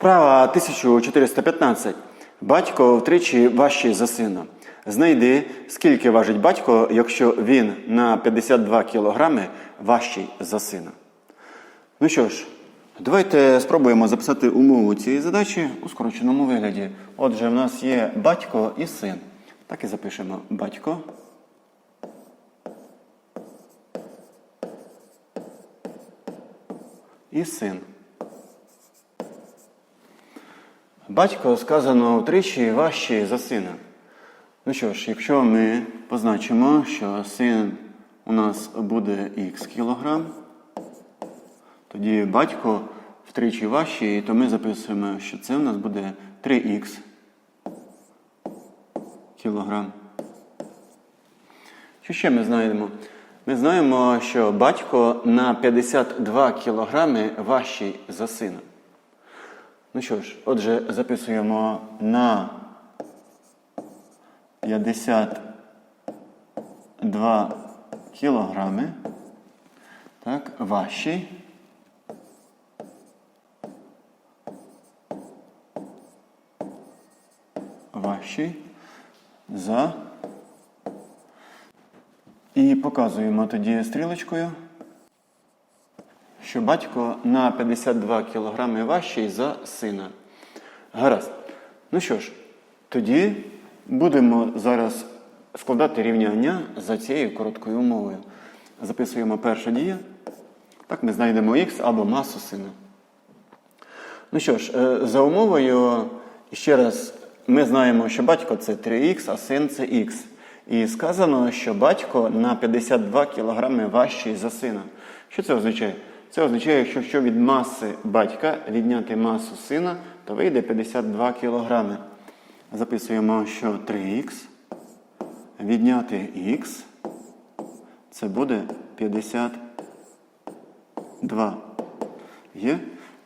Вправа 1415. Батько втричі важчий за сина. Знайди, скільки важить батько, якщо він на 52 кілограми важчий за сина. Ну що ж, давайте спробуємо записати умову цієї задачі у скороченому вигляді. Отже, в нас є батько і син. Так і запишемо батько. І син. Батько сказано втричі важчий за сина. Ну що ж, якщо ми позначимо, що син у нас буде х кілограм, тоді батько втричі важчий, то ми записуємо, що це у нас буде 3х кілограм. Що ще ми знаємо? Ми знаємо, що батько на 52 кілограми важчий за сина. Ну що ж, отже, записуємо на 52 кілограми. Так, важчий. Важчий за. І показуємо тоді стрілочкою, що батько на 52 кілограми важчий за сина. Гаразд. Ну що ж, тоді будемо зараз складати рівняння за цією короткою умовою. Записуємо перша дія. Так ми знайдемо х або масу сина. Ну що ж, е, за умовою, ще раз, ми знаємо, що батько це 3х, а син це х. І сказано, що батько на 52 кілограми важчий за сина. Що це означає? Це означає, що якщо від маси батька відняти масу сина, то вийде 52 кілограми. Записуємо, що 3х відняти х, це буде 52. Є?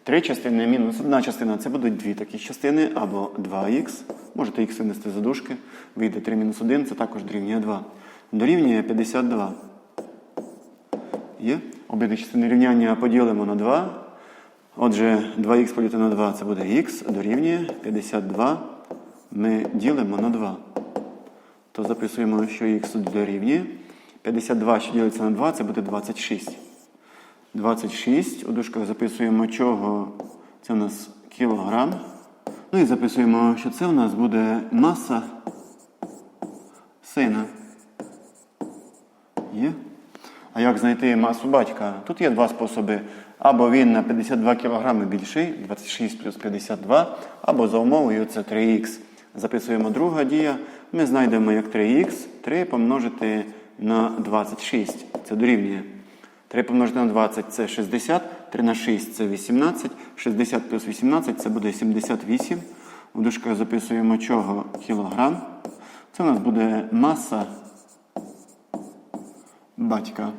Три частини мінус одна частина це будуть дві такі частини, або 2х. Можете х винести за дужки. Вийде 3 мінус 1, це також дорівнює 2. Дорівнює 52. Є? Обидві частини рівняння поділимо на 2. Отже, 2х поділити на 2 це буде х, дорівнює 52. Ми ділимо на 2. То записуємо, що х дорівнює. 52, що ділиться на 2, це буде 26. 26. У дужках записуємо, чого це у нас кілограм. Ну і записуємо, що це у нас буде маса сина. Є? А як знайти масу батька? Тут є два способи. Або він на 52 кг більший, 26 плюс 52, або за умовою це 3х. Записуємо друга дія. Ми знайдемо як 3х, 3 помножити на 26. Це дорівнює. 3 помножити на 20 це 60, 3 на 6 це 18, 60 плюс 18 це буде 78. У дужках записуємо чого кілограм. Це у нас буде маса батька.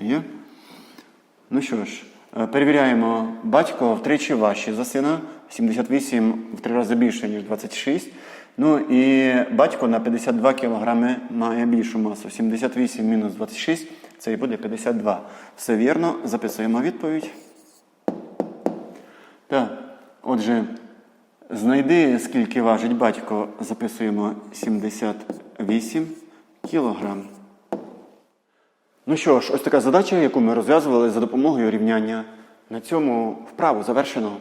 Є? Ну що ж, е, перевіряємо, батько втричі важче за сина, 78 в три рази більше, ніж 26. Ну і батько на 52 кг має більшу масу. 78 мінус 26 це і буде 52. Все вірно, записуємо відповідь. Так, отже, знайди, скільки важить батько, записуємо 78 кілограм. Ну що ж, ось така задача, яку ми розв'язували за допомогою рівняння. На цьому вправу завершено.